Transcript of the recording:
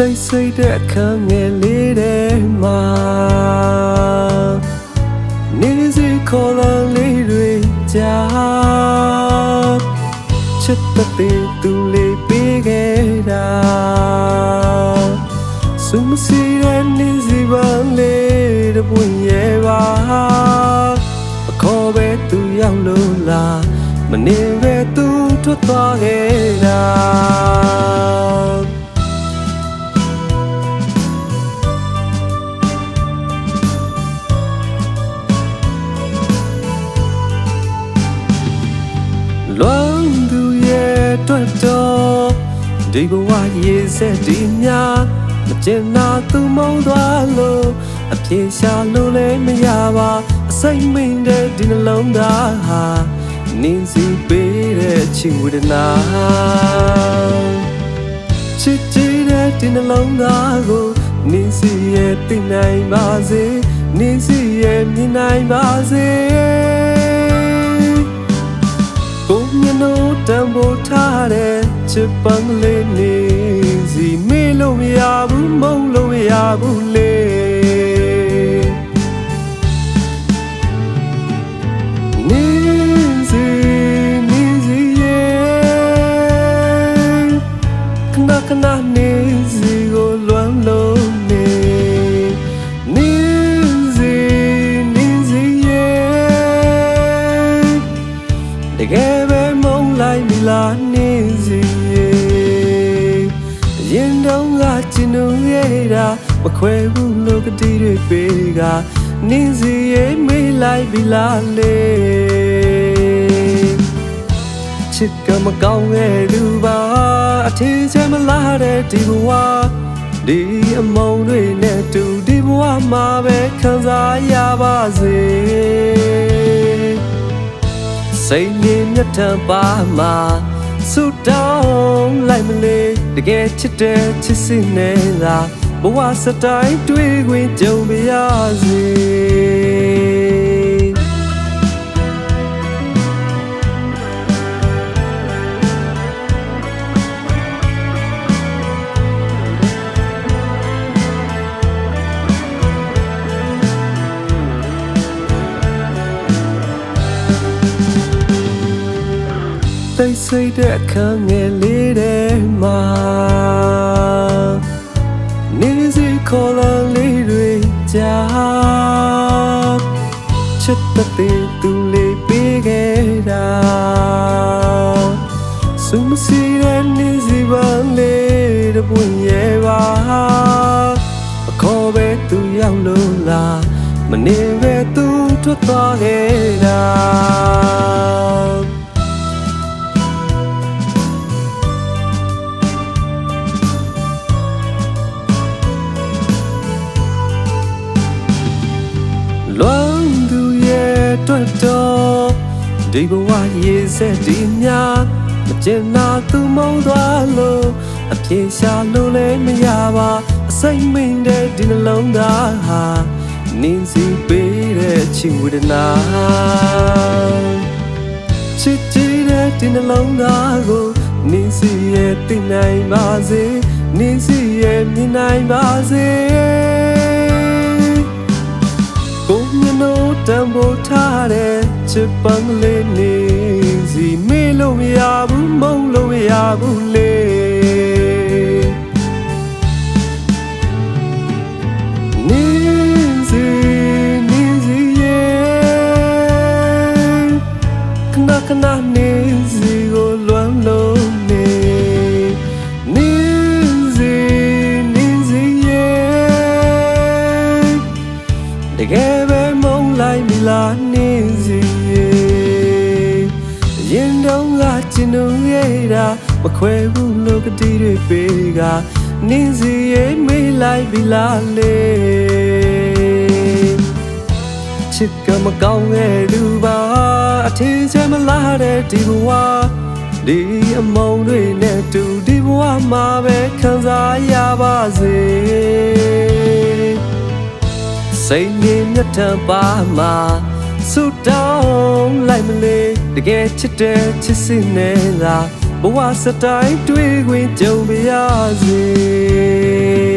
သိစိတ်တဲ့အခန်းငယ်လေးထဲမှာနေစီခေါ်လာလေးတွေကြားချစ်တဲ့သူလေးပေးခဲ့တာစုမစီတဲ့နေစီပန်းလေးတပွင့်ရဲ့ပါအခေါ်ပဲသူရောက်လို့လားမနေပဲသူထွက်သွားခဲ့တာ အတွက်တော်ဒီဘဝရေးဆက်ဒီများမကျင်နာသူမုံသွားလို့အပြေရှာလို့လည်းမရပါအစိမ့်မိန်တဲ့ဒီနှလုံးသားဟာနင်းစီပေးတဲ့ချစ်ဝေဒနာချစ်ကြည်တဲ့ဒီနှလုံးသားကိုနင်းစီရဲ့သိနိုင်ပါစေနင်းစီရဲ့မြင်နိုင်ပါစေ တံပိုးထားတဲ့ချစ်ပန်းလေးနေစီမေးလို့မရဘူးမုန်းလို့မရဘူးလေနေစီနေစီရဲ့ခဏခဏနေစီကိုလွမ်းလို့ နေစီရင်တုံးကကျင်တို့ရဲ့တာမခွဲဘူးလို့ကတိတွေပေးကနေစီရဲ့မေးလိုက်ပြီလားလေချစ်ကမကောင်းရဲ့သူပါအထင်ချမလားတဲ့ဒီဘဝဒီအမုံတွေနဲ့တူဒီဘဝမှာပဲခံစားရပါစေ စိတ်ရင်းမြတ်တမ်းပါမှာဆူတောင်းလိုက်မလေးတကယ်ချစ်တဲ့ချစ်စစ်နေတာဘဝစတိုင်းတွေ့ခွင့်ကြုံပါရစေ သိစိတ်တဲ့အခန်းငယ်လေးထဲမှာနေစီခေါ်လာလေးတွေကြားချစ်တဲ့သူလေးပေးခဲ့တာစုမစီတဲ့နေစီပန်းလေးတပွင့်ရဲ့ပါအခေါ်ပဲသူရောက်လို့လားမနေပဲသူထွက်သွားခဲ့တာ တွက်တော်ဒီဘဝရေးဆက်ဒီများမကျင်နာသူမုံသွားလို့အပြေရှာလို့လည်းမရပါအစိမ့်မိန်တဲ့ဒီနှလုံးသားဟာနင်းစီပေးတဲ့ချစ်ဝေဒနာချစ်ကြည်တဲ့ဒီနှလုံးသားကိုနင်းစီရဲ့သိနိုင်ပါစေနင်းစီရဲ့မြင်နိုင်ပါစေကိုမျက် နှာတံပိုးထားတဲ့ချစ်ပန်းလေးနေစီမေးလို့မရဘူးမုန်းလို့မရဘူး နေစီရင်တုံးကကျင်တို့ရဲ့တာမခွဲဘူးလို့ကတိတွေပေးကနေစီရဲ့မေးလိုက်ပြီလားလေချစ်ကမကောင်းတဲ့သူပါအထင်ချမလားတဲ့ဒီဘဝဒီအမုံတွေနဲ့တူဒီဘဝမှာပဲခံစားရပါစေစိတ်ရင်းမြတ်တမ်းပါမှာ ဆူတောင်းလိုက်မလေးတကယ်ချစ်တဲ့ချစ်စစ်နေတာဘဝစတိုင်းတွေ့ခွင့်ကြုံပါရစေ